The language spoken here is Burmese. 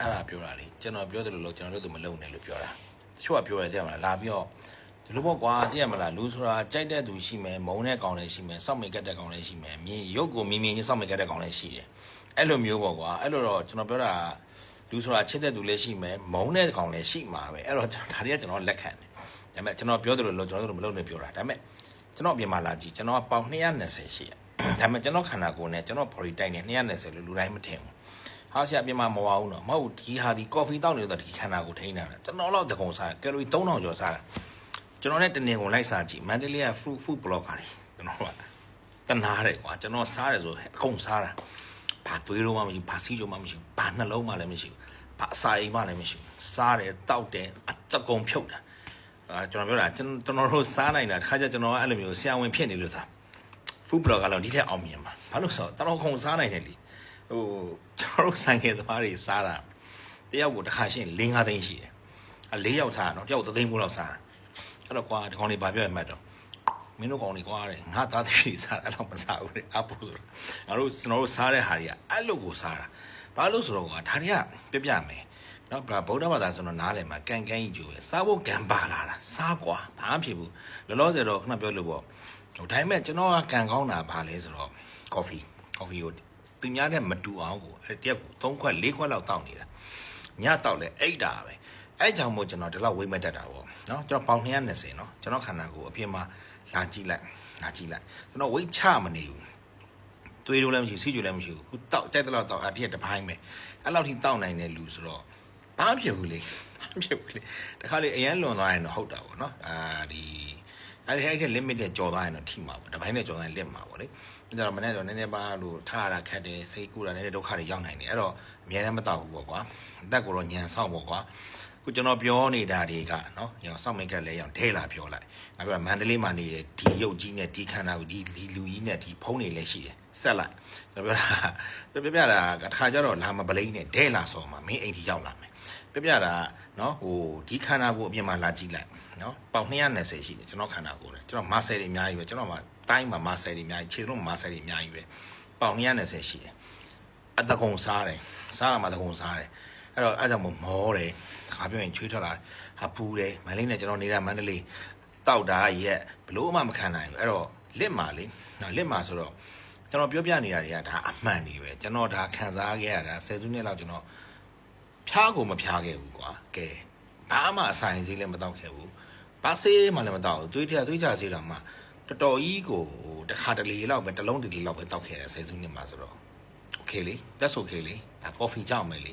အဲ့ဒါပြောတာလေကျွန်တော်ပြောတယ်လို့လို့ကျွန်တော်တို့မလုပ်နဲ့လို့ပြောတာတချို့ကပြောရတယ်တဲ့မလားလာပြီးတော့ဒီလိုပေါ့ကွာသိရမလားလူဆိုတာကြိုက်တဲ့သူရှိမယ်မုန်းတဲ့ကောင်လည်းရှိမယ်စောက်မိတ်ကတ်တဲ့ကောင်လည်းရှိမယ်မြင်ရုပ်ကိုမြင်မြင်ချင်းစောက်မိတ်ကတ်တဲ့ကောင်လည်းရှိတယ်အဲ့လိုမျိုးပေါ့ကွာအဲ့လိုတော့ကျွန်တော်ပြောတာလူဆိုတာချစ်တဲ့သူလည်းရှိမယ်မုန်းတဲ့ကောင်လည်းရှိမှာပဲအဲ့တော့ဒါတွေကကျွန်တော်လက်ခံတယ်ဒါပေမဲ့ကျွန်တော်ပြောတယ်လို့လို့ကျွန်တော်တို့မလုပ်နဲ့ပြောတာဒါပေမဲ့ကျွန်တော်အပြင်မှာလာကြည့်ကျွန်တော်ကပေါင်220ရှိရဒါပေမဲ့ကျွန်တော်ခန္ဓာကိုယ်နဲ့ကျွန်တော် body type နဲ့220လို့လူတိုင်းမထင်ဘူး ဟာဆရာပြင်မှာမဝအောင်တော့မဟုတ်ဒီဟာဒီကော်ဖီတောက်နေတော့ဒီခန္ဓာကိုထိန်းတာကျွန်တော်တော့တကုံစားကယ်လိုရီ3000ကျော်စားတာကျွန်တော်နဲ့တနေ့ကုန်လိုက်စားကြည့်မန္တလေးက food food blogger တွေကျွန်တော်ကတနာတယ်ကွာကျွန်တော်စားတယ်ဆိုအကုန်စားတာဘာသွေးလုံးမှမရှိဘာစီးကြမှမရှိဘာနှလုံးမှလည်းမရှိဘာအစာအိမ်မှလည်းမရှိစားတယ်တောက်တယ်အတကုံဖြုတ်တာအာကျွန်တော်ပြောတာကျွန်တော်တို့စားနိုင်တာတခါကျကျွန်တော်အဲ့လိုမျိုးဆရာဝန်ဖြစ်နေလို့သာ food blogger လောက်ဒီထက်အောင်မြင်မှာဘာလို့ဆိုတော့တော်တော်ခုံစားနိုင်တယ်လी ဟိုကျွန်တော်တို့ဆိုင်ကယ်သမားတွေစားတာတယောက်ကိုတစ်ခါရှင်း၄၅သိန်းရှိတယ်အဲ၄ယောက်စားတာနော်တယောက်သသိန်းမိုးလောက်စားတာအဲ့တော့ကွာဒီကောင်လေးဘာပြောရမှတ်တော့မင်းတို့ကောင်လေးကွာတဲ့ငါသားသမီးစားအဲ့လောက်မစားဘူးတဲ့အပူဆိုတော့ငါတို့ကျွန်တော်တို့စားတဲ့ဟာတွေကအဲ့လိုကိုစားတာဘာလို့ဆိုတော့ကွာဒါတွေကပြပြမယ်နော်ဗုဒ္ဓဘာသာဆိုတော့နားလည်မှာကန်ကန်ကြီးကျိုးပဲစားဖို့ကံပါလာတာစားကွာဘာမှဖြစ်ဘူးလောလောဆယ်တော့ခုနပြောလို့ပေါ့ဟိုဒါပေမဲ့ကျွန်တော်ကကံကောင်းတာဘာလဲဆိုတော့ coffee coffee ကို သူများနဲ့မတူအောင်ကိုအဲ့တရက်ကို3ခွက်4ခွက်လောက်တောက်နေတာညတောက်လဲအိတ်တာပဲအဲ့ကြောင့်မို့ကျွန်တော်ဒီလောက်ဝိတ်မတက်တာပေါ့နော်ကျွန်တော်ပေါင်220နော်ကျွန်တော်ခန္ဓာကိုယ်အပြင်မှာလာကြည့်လိုက်လာကြည့်လိုက်ကျွန်တော်ဝိတ်ချမနေဘူးသွေးတို့လည်းမရှိစီးကြိုလည်းမရှိဘူးခုတောက်တက်တဲ့လောက်တောက်အတရက်တစ်ပိုင်းပဲအဲ့လောက်ထိတောက်နိုင်တဲ့လူဆိုတော့ဘာမှဖြစ်ဘူးလေဘာမှဖြစ်ဘူးလေတခါလေအရန်လွန်သွားရင်တော့ဟုတ်တာပေါ့နော်အာဒီ အဲ့ဒီအဲ့ဒီ limit နဲ့ကြော်သွားရင်တော့ထိမှာပေါ့တစ်ပိုင်းနဲ့ကြော်သွားရင်လက်မှာပေါ့လေအဲ့ဒါတော့မနေ့တော့နည်းနည်းပါလို့ထားရတာခက်တယ်စိတ်ကူတာနည်းနည်းဒုက္ခတွေရောက်နိုင်တယ်အဲ့တော့အများနဲ့မတောက်ဘူးပေါ့ကွာအသက်ကိုတော့ညံဆောင်ပေါ့ကွာခုကျွန်တော်ပြောနေတာတွေကနော်ရောစောင့်မိတ်ကလည်းရောဒဲလာပြောလိုက်ငါပြောမန္တလေးမှာနေတဲ့ဒီရုပ်ကြီးနဲ့ဒီခန္ဓာကိုဒီဒီလူကြီးနဲ့ဒီဖုံးတွေလည်းရှိတယ်ဆက်လိုက်ကျွန်တော်ပြောတာပြပြတာကတစ်ခါကျတော့လာမပလိမ့်နဲ့ဒဲလာဆော်မှာမင်းအိမ်ဒီရောက်လာမယ် ပြပြတာနော်ဟိုဒီခန္ဓာကိုအပြင်မှာလာကြည့်လိုက်နော်ပေါင်220ရှိတယ်ကျွန်တော်ခန္ဓာကိုယ်နဲ့ကျွန်တော်မာဆယ်တွေအများကြီးပဲကျွန်တော်မှာတိုင်းမှာမာဆယ်တွေအများကြီးခြေလုံးမာဆယ်တွေအများကြီးပဲပေါင်220ရှိတယ်အတကုံစားတယ်စားရမှာတကုံစားတယ်အဲ့တော့အဲ့ကြောင့်မို့မောတယ်ခါပြောရင်ချွေးထွက်လာဟာပူတယ်မန္တလေးနဲ့ကျွန်တော်နေတာမန္တလေးတောက်တာရက်ဘလို့မှမခံနိုင်ဘူးအဲ့တော့လစ်မာလေနော်လစ်မာဆိုတော့ကျွန်တော်ပြောပြနေတာတွေကဒါအမှန်ကြီးပဲကျွန်တော်ဒါခံစားခဲ့ရတာဆယ်စုနှစ်လောက်ကျွန်တော် ဖျားကိုမဖျားခဲ့ဘူးကွာကဲဘာမှအဆိုင်စည်းလည်းမတောက်ခဲ့ဘူးဘာစေးမှလည်းမတောက်ဘူးတွေးထတွေးချစေးတော့မှတော်တော်ကြီးကိုတခါတလေလောက်ပဲတစ်လုံးတလေလောက်ပဲတောက်ခဲ့တယ်ဆယ်စုနှစ်မှာဆိုတော့ okay လေ that's okay လေဒါ coffee ကြောက်မယ်လေ